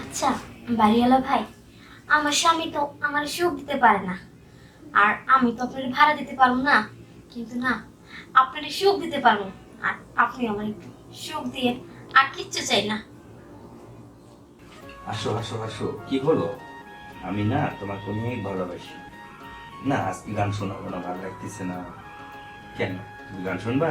আচ্ছা বাড়িওয়ালা ভাই, আমার স্বামী তো আমার সুখ দিতে পারে না। আর আমি তো আপনার ভাড়া দিতে পারব না, কিন্তু না আপনার সুখ দিতে পারব। আর আপনি আমার একটু সুখ দিয়ে আর কিচ্ছু চাই না। আসো আসো আসো, কি হলো? আমি না তোমাকে অনেক ভালোবাসি। না, আজকে গান শোনাবো না, ভালো লাগতেছে না। কেন? গান শুনবা?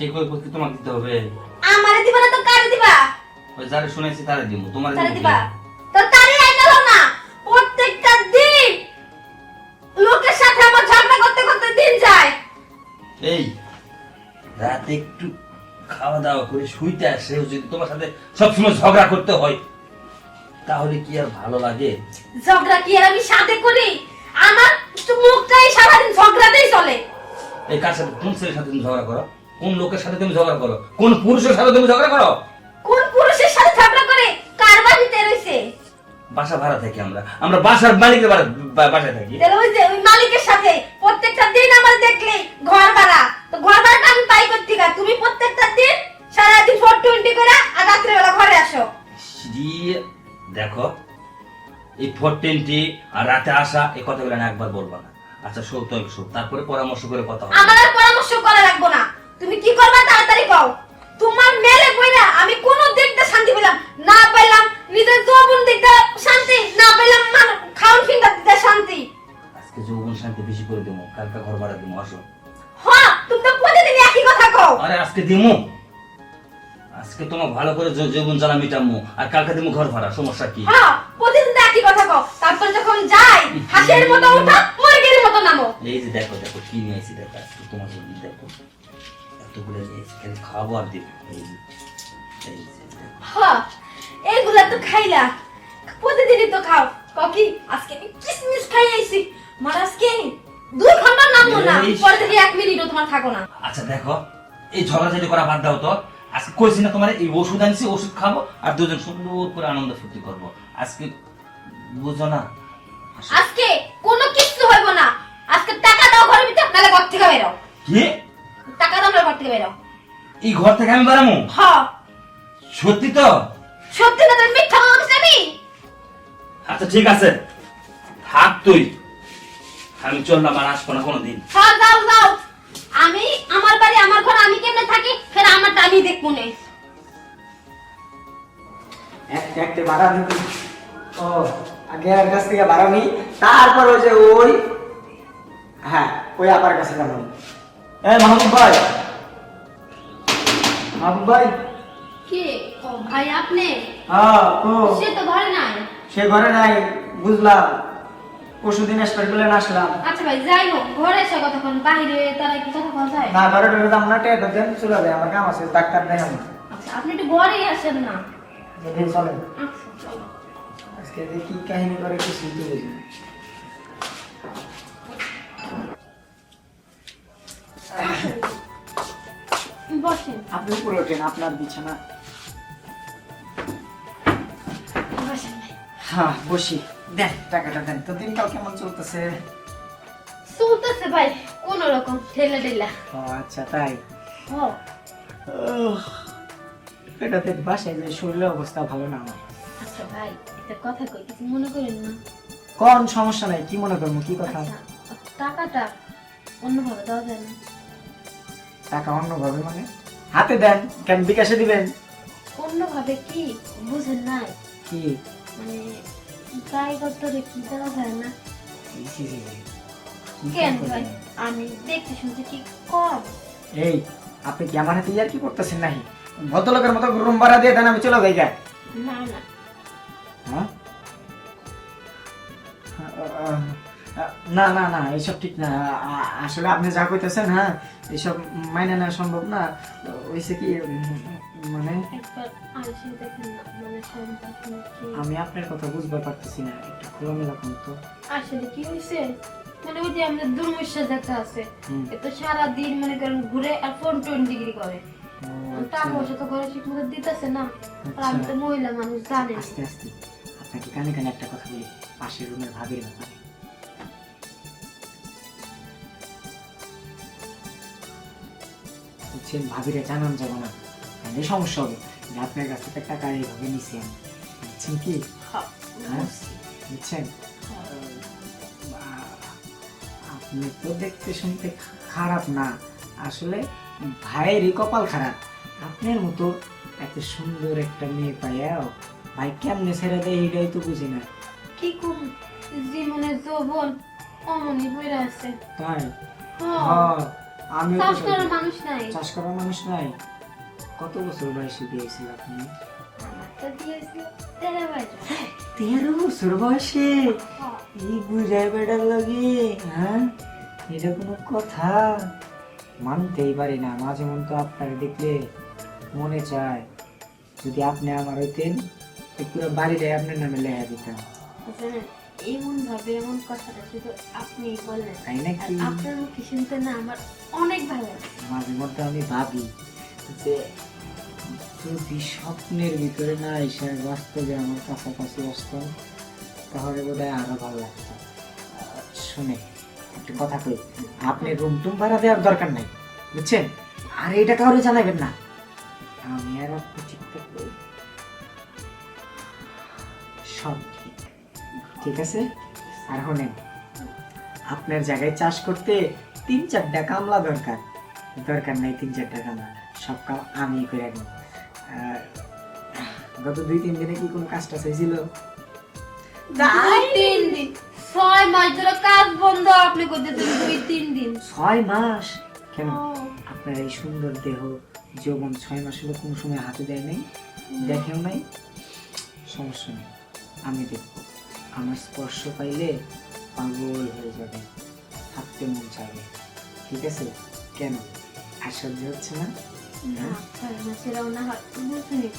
সেগুলো করতে তোমাকে দিতে হবে? আমারে দিবা না তো কারে দিবা? ওই যারা শুনেছি তারা দিব তোমার তারে দিবা? তো তারে না। প্রত্যেকটা দিন লোকের সাথে আমার ঝগড়া করতে করতে দিন যায়। এই রাতে একটু খাওয়া দাওয়া করে শুইতে আসে যদি তোমার সাথে সবসময় ঝগড়া করতে হয় তাহলে কি আর ভালো লাগে? ঝগড়া কি আর আমি সাথে করি? আমার মুখটাই সারাদিন ঝগড়াতেই চলে। এই কার সাথে কোন ছেলের সাথে ঝগড়া করো? কোন লোকের সাথে তুমি ঝগড়া করো? কোন পুরুষের সাথে তুমি ঝগড়া করো? কোন পুরুষের সাথে ঝগড়া করে? কার বাড়িতে রইছে বাসা ভাড়া থাকি আমরা। আমরা বাসার মালিকের বাসায় থাকি। তাহলে ওই যে ওই মালিকের সাথে প্রত্যেকটা দিন আমার দেখলে ঘর ভাড়া। তো ঘর ভাড়াটা আমি পাই করতে গা তুমি প্রত্যেকটা দিন সারাদিন ফোর টোয়েন্টি করে আর রাত্রেবেলা ঘরে আসো। দেখো এই ফোর টোয়েন্টি আর রাতে আসা এই কথাগুলো না একবার বলব না। আচ্ছা তো শোক তারপরে পরামর্শ করে কথা হবে আমার পরামর্শ করা লাগবো না। তুমি কি করবা তাড়াতাড়ি কও? তোমার মেলে বইরা আমি কোন দিকটা শান্তি পেলাম না পেলাম নিজের যৌবন দিকটা শান্তি না পেলাম মান- খাওন ফিনটা দিকটা শান্তি। আজকে যৌবন শান্তি বেশি করে দেবো কালকে ঘর ভাড়া দেবো আসো। হ্যাঁ তুমি তো প্রতিদিন একই কথা কও। আরে আজকে দিমু। আজকে তোমার ভালো করে যৌবন জ্বালা মিটামু আর কালকে দিমু ঘর ভাড়া সমস্যা কি? হ্যাঁ প্রতিদিন একই কথা কও। তারপর যখন যাই হাসির মতো উঠা মুরগির মতো নামো। এই যে দেখো দেখো কি নিয়ে আসি দেখো আজকে তোমার জন্য দেখো। এতগুলো দিব। এগুলা তো খাইলা। প্রতিদিনই তো খাও। কও কি? আজকে আমি কিসমিস খাই আইছি। মার আজকে দুই ঘণ্টা নামবো না। পরে থেকে এক মিনিটও তোমার থাকো না। আচ্ছা দেখো এই ঝগড়াঝাটি করা বাদ দাও তো। আজকে কইছি না তোমার এই ওষুধ আনছি ওষুধ খাব আর দুজন সুন্দর করে আনন্দ ফুর্তি করব। আজকে বুঝো না? আজকে কোনো কিছু হইব না। আজকে টাকা দাও ঘরের ভিতরে নাহলে ঘর থেকে বেরো। কি? টাকা দাও ঘর থেকে বেরো। এই ঘর থেকে আমি বেড়ামু হ্যাঁ সত্যি তো? সত্যি না তুমি মিথ্যা বলছিস আমি আচ্ছা ঠিক আছে। থাক তুই। আমি চললাম আর আসব না কোনোদিন। হ্যাঁ যাও যাও। আমি আমার বাড়ি আমার ঘর আমি কেমনে থাকি? ফের আমারটা আমি দেখব নে। একটা ভাড়া দিবি ও আগে আর কাছ থেকে ভাড়া নিই তারপর ওই যে ওই হ্যাঁ ওই আপার কাছে যাব। এ মাহবুব ভাই। মাহবুব ভাই। কি? ও ভাই আপনি? হ্যাঁ তো। সে তো ঘরে নাই। সে ঘরে নাই বুঝলাম। পরশু দিন করলেন আসলাম। আচ্ছা ভাই যাই হোক ঘরে এসে কতক্ষণ বাইরে তারা কি বলা? যায় না ঘরে ঢুকে দাম না টেক দেন চলে যায় আমার কাম আছে ডাক্তার আমি আচ্ছা আপনি একটু ঘরেই আসেন না। যেদিন চলেন। আচ্ছা চলো। আজকে কি কাহিনী করে কিছু বুঝি বসেন। আপনি উপরে ওঠেন আপনার বিছানা। হ্যাঁ বসি। দেন টাকাটা দেন। তো দিনকাল কেমন চলতেছে? চলতেছে ভাই কোন রকম ঠেলা ঠেলা। ও আচ্ছা তাই? ও। এটাতে বাসায় যে শরীরের অবস্থা ভালো না আমার। আচ্ছা ভাই একটা কথা কই কিছু মনে করেন না? কোন সমস্যা নাই কি মনে করব কি কথা? আচ্ছা টাকাটা অন্যভাবে দেওয়া যায় না। টাকা অন্যভাবে মানে? হাতে দেন কেন বিকাশে দিবেন? অন্যভাবে কি? বুঝেন নাই। কি? মানে কি দেওয়া না। কি কেন ভাই? আমি দেখতে শুনতে কি কম? এই আপনি কি আমার হাতে ইয়ার কি করতেছেন নাকি? ভদ্রলোকের মতো রুম ভাড়া দিয়ে দেন আমি চলে যাই গা না না। হ্যাঁ? না না না এইসব ঠিক না। আসলে আপনি যা কইতেছেন হ্যাঁ এইসব মাইনে নেওয়া সম্ভব না। হয়েছে কি মানে না মানে আমি আপনার কথা বুঝতে পারতেছি না একটু খোলামেলা কোন তো। আসলে কি হয়েছে মানে ওই যে আমাদের দেখা আছে। হুম। এ তো সারাদিন মনে করেন ঘুরে আর ফোন টোন ডিগ্রি করে। টাকা আচ্ছা। পয়সা তো ঘরে ঠিক মতো দিতেছে না। আর আমি তো মহিলা মানুষ জানি আস্তে আস্তে। আপনাকে কানে কানে একটা কথা বলি পাশের রুমের ভাবির ব্যাপারে। বুঝছেন ভাবিরে জানান যাব না তাহলে সমস্যা হবে। যে আপনার কাছ থেকে টাকা এইভাবে নিছি। আমি বুঝছেন কি? হ্যাঁ, হ্যাঁ? বুঝছেন? আপনি তো দেখতে শুনতে খারাপ না। আসলে ভাইয়েরই কপাল খারাপ। আপনার মতো এত সুন্দর একটা মেয়ে পাইয়াও ভাই কেমনে ছেড়ে দেয় এটাই তো বুঝি না। কি কোন জীবনে যৌবন অমনি হয়ে আছে। তাই? হ্যাঁ, হ্যাঁ, তো চাষ করার মানুষ নাই। চাষ করার মানুষ নাই। কত বছর বয়সে দিয়েছিল আপনি? আমার তেরো বছর। বয়সে? হ্যাঁ, এই বুঝাই বেড়ার লাগে হ্যাঁ? এটা কোনো কথা? মানতেই পারি না। মাঝে মন তো আপনার দেখলে মনে চায় যদি আপনি আমার হইতেন পুরো বাড়িটাই আপনার নামে লেখা দিতাম। জানেন এমন ভাবে এমন কথাটা শুধু আপনি বললেন। তাই নাকি? আপনার মুখে শুনতে না আমার অনেক ভালো লাগে। মাঝে মধ্যে আমি ভাবি যে যদি স্বপ্নের ভিতরে না এসে বাস্তবে আমার কাছাকাছি আসতাম তাহলে বোধ হয় আরও ভালো লাগতো। শুনে একটা কথা কই। আপনি রুম টুম ভাড়া দেওয়ার দরকার নাই বুঝছেন? আর এটা কাউরে জানাবেন না। আমি আর আপনি ঠিক থাকব সব ঠিক আছে? আর শোনেন আপনার জায়গায় চাষ করতে তিন চারটা কামলা দরকার। দরকার নাই তিন চারটা কামলা সব কাম আমি করে একদম গত দুই তিন দিনে কি কোনো কাজটা চাইছিল তিন দিন। ছয় মাস ধরে কাজ বন্ধ আপনি দুই তিন দিন। ছয় মাস? কেন? আপনার এই সুন্দর দেহ যৌবন ছয় মাস হলো কোনো সময় হাতে দেয় নাই? দেখেও নাই? সমস্যা নেই আমি দেখব। আমার স্পর্শ পাইলে পাগল হয়ে যাবে। থাকতে মন চাইবে ঠিক আছে? কেন? সহ্য হচ্ছে না?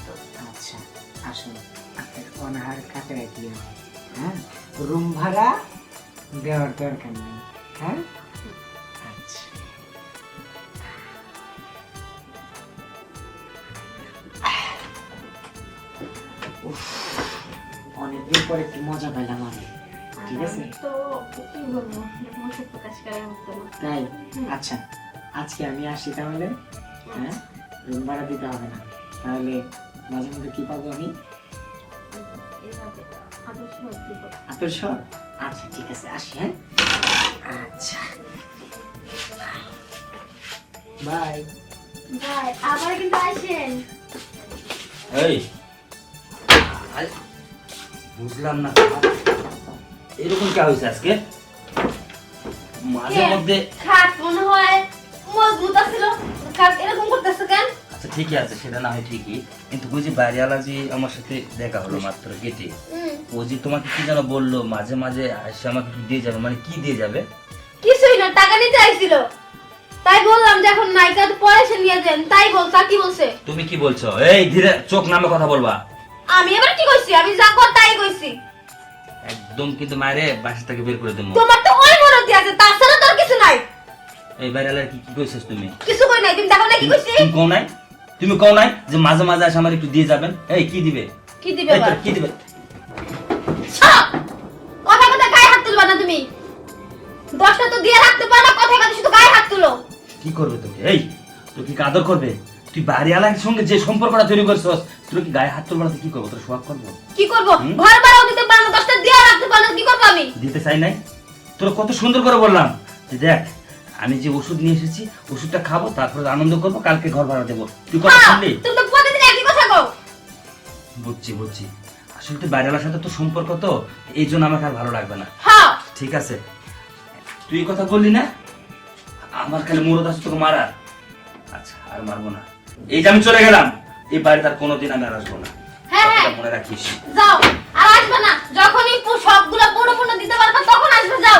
তো। আচ্ছা আসুন আপনার অনাহার কাটায় দিয়ে হ্যাঁ? রুম ভাড়া দেওয়ার দরকার নেই। হ্যাঁ? আচ্ছা। উফ, পরে একটু মজা পেলাম আমি ঠিক আছে। তো কি বলব প্রকাশ করার মতো তাই? আচ্ছা। আজকে আমি আসি তাহলে? হ্যাঁ? রুম ভাড়া দিতে হবে না। তাহলে মাঝে মধ্যে কি পাবো আমি? আদর্শ আতর সব আচ্ছা ঠিক আছে আসি হ্যাঁ? আচ্ছা। বাই। ভাই আবার কিন্তু আসেন। এই বুঝলাম না এরকম কে হয়েছে আজকে? মাঝে মধ্যে খাট মনে হয় মজবুত খাট এরকম করতেছে কেন? আচ্ছা ঠিকই আছে সেটা না হয় ঠিকই। কিন্তু বাড়িওয়ালা যে আমার সাথে দেখা হলো মাত্র গেটে ও যে তোমাকে কি যেন বলল মাঝে মাঝে এসে আমাকে দিয়ে যাবে মানে কি দিয়ে যাবে? কিছুই না টাকা নিতে আইছিল। তাই বললাম যে এখন নায়িকা পয়সা নিয়ে দেন তাই বল তা কি বলছে? তুমি কি বলছো? এই ধীরে চোখ নামে কথা বলবা। আমি এবার কি কইছি? আমি যা কর তাই কইছি। একদম কিন্তু মায়েরে বাসা থেকে বের করে দেবো। তোমার তো ওই মরদ আছে তাছাড়া তোর কিছু নাই। এই বাড়িওয়ালার কি কি কইছিস তুমি? কিছু কই নাই তুমি দেখো না কি কইছি? তুমি কও নাই? তুমি কও নাই যে মাঝে মাঝে আসে আমার একটু দিয়ে যাবেন? এই কি দিবে? কি দিবে তো, আবার? কি দিবে! কথা কথা গায়ে হাত তুলবা না তুমি। দশটা তো দিয়ে রাখতে পারো কথা কথা শুধু গায়ে হাত তুলো। কি করবে তুমি? এই তুই কি কাদর করবে? তুই বাড়িওয়ালার সঙ্গে যে সম্পর্কটা তৈরি করছস তুই কি গায়ে হাত তুলবার কি করব? তোর সোয়াগ করব? কি করব? ঘর ভাড়াও দিতে পারো না দশটা দিয়ে রাখতে পারো না কি করব আমি? দিতে চাই নাই? তোর কত সুন্দর করে বললাম। যে দেখ আমি যে ওষুধ নিয়ে এসেছি ওষুধটা খাব তারপরে আনন্দ করব কালকে ঘর ভাড়া দেবো। তুই কথা হ্যাঁ, শুনলি? তুমি তো প্রতিদিন একই কথা কও। বুঝছি বুঝছি। আসলে তুই বাড়িওয়ালার সাথে তো সম্পর্ক তো এই জন্য আমাকে আর ভালো লাগবে না। হ্যাঁ। ঠিক আছে। তুই কথা বললি না? আমার খালি মুরদ আছে তোকে মারার। আচ্ছা আর মারবো না। এই যে আমি চলে গেলাম। এই বাড়িতে আর কোনোদিন আমি আর আসব না। হ্যাঁ, হ্যাঁ। মনে রাখিস। যাও আর আসবে না। যখনই সবগুলো পুরো পুরো দিতে পারবে তখন আসবে যাও।